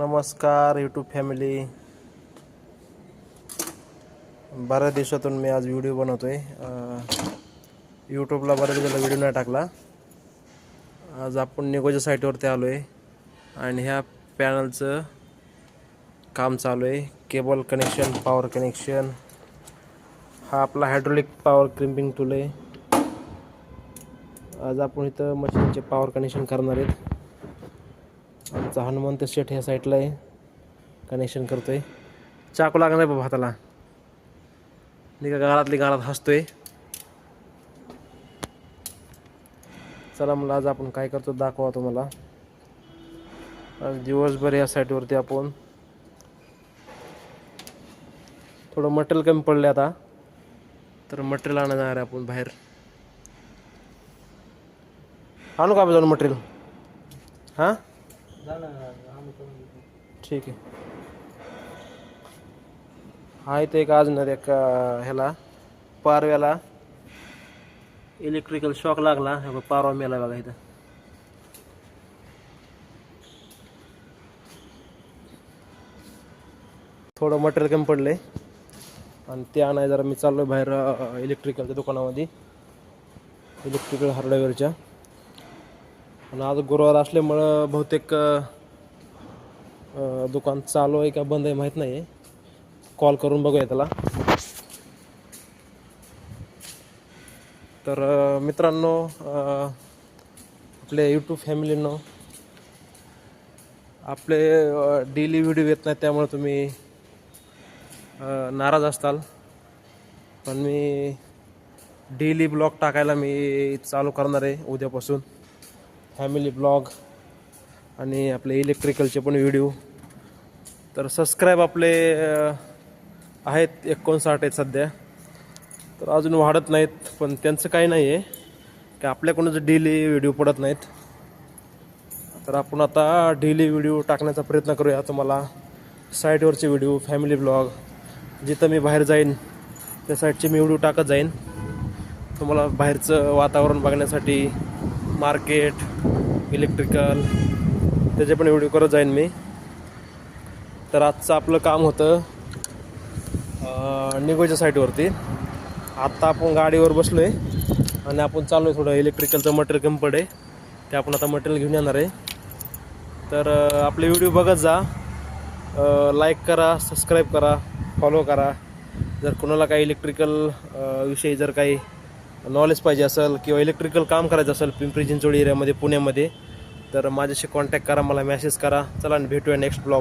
नमस्कार YouTube family बऱ्याच दिवसातून मी आज व्हिडिओ बनवतो आहे यूट्यूबला बऱ्याच दिवसाला व्हिडिओ नाही टाकला. आज आपण निगोच्या साईटवरती आलो आहे आणि ह्या पॅनलचं काम चालू आहे. केबल कनेक्शन पॉवर कनेक्शन हा आपला हायड्रोलिक पॉवर क्रिम्पिंग टूल आहे. आज आपण इथं मशीनचे पॉवर कनेक्शन करणार आहेत. आमचा हनुमंत शेठ ह्या साईडला आहे. कनेक्शन करतोय. चाकू लागणार आहे बाबा हाताला. निघा गाळातली गाळात हसतोय. चला मला आज आपण काय करतो दाखवा तुम्हाला. आज दिवसभर या साईटवरती आपण थोडं मटेरियल कमी पडले आता. तर मटेरियल आणणार आहे आपण बाहेर. आणू का जाऊन मटेरियल हां? ठीक आहे. हा इथे एक अजून एक ह्याला पारव्याला इलेक्ट्रिकल शॉक लागला. पारवा मेला बघा इथं. थोडं मटेरियल कमी आहे आणि ते आणाय जरा मी चाललोय बाहेर इलेक्ट्रिकलच्या दुकानामध्ये. इलेक्ट्रिकल हार्डवेअरच्या आणि आज गुरुवार असल्यामुळं बहुतेक दुकान चालू आहे का बंद आहे माहीत नाही आहे कॉल करून बघूया त्याला. तर मित्रांनो आपले यूट्यूब फॅमिलींनो आपले डेली व्हिडिओ येत नाहीत त्यामुळे तुम्ही नाराज असताल. पण मी डेली ब्लॉग टाकायला मी चालू करणार आहे उद्यापासून. फॅमिली ब्लॉग आणि आपले इलेक्ट्रिकलचे पण व्हिडिओ तर सबस्क्राईब आपले आहेत एकोणसाठ आहेत सध्या. तर अजून वाढत नाहीत पण त्यांचं काही नाही आहे की आपल्याकडूनच डेली व्हिडिओ पडत नाहीत. तर आपण आता डेली व्हिडिओ टाकण्याचा प्रयत्न करूया तुम्हाला. साईटवरचे व्हिडिओ फॅमिली ब्लॉग जिथं मी बाहेर जाईन त्या साईडचे मी व्हिडिओ टाकत जाईन. तुम्हाला बाहेरचं वातावरण बघण्यासाठी मार्केट इलेक्ट्रिकल त्याचे पण व्हिडिओ करत जाईन मी. तर आजचं आपलं काम होतं निगोच्या साईटवरती. आत्ता आपण गाडीवर बसलो आहे आणि आपण चाललो आहे थोडं इलेक्ट्रिकलचं मटेरियल कमी पडे ते आपण आता मटेरियल घेऊन येणार आहे. तर आपले व्हिडिओ बघत जा. लाईक करा सबस्क्राईब करा फॉलो करा. जर कोणाला काही इलेक्ट्रिकल विषयी जर काही नॉलेज पाहिजे असेल किंवा इलेक्ट्रिकल काम करायचं असेल पिंपरी चिंचवड एरियामध्ये पुण्यामध्ये तर माझ्याशी कॉन्टॅक्ट करा मला मेसेज करा. चला आणि भेटूया नेक्स्ट ब्लॉग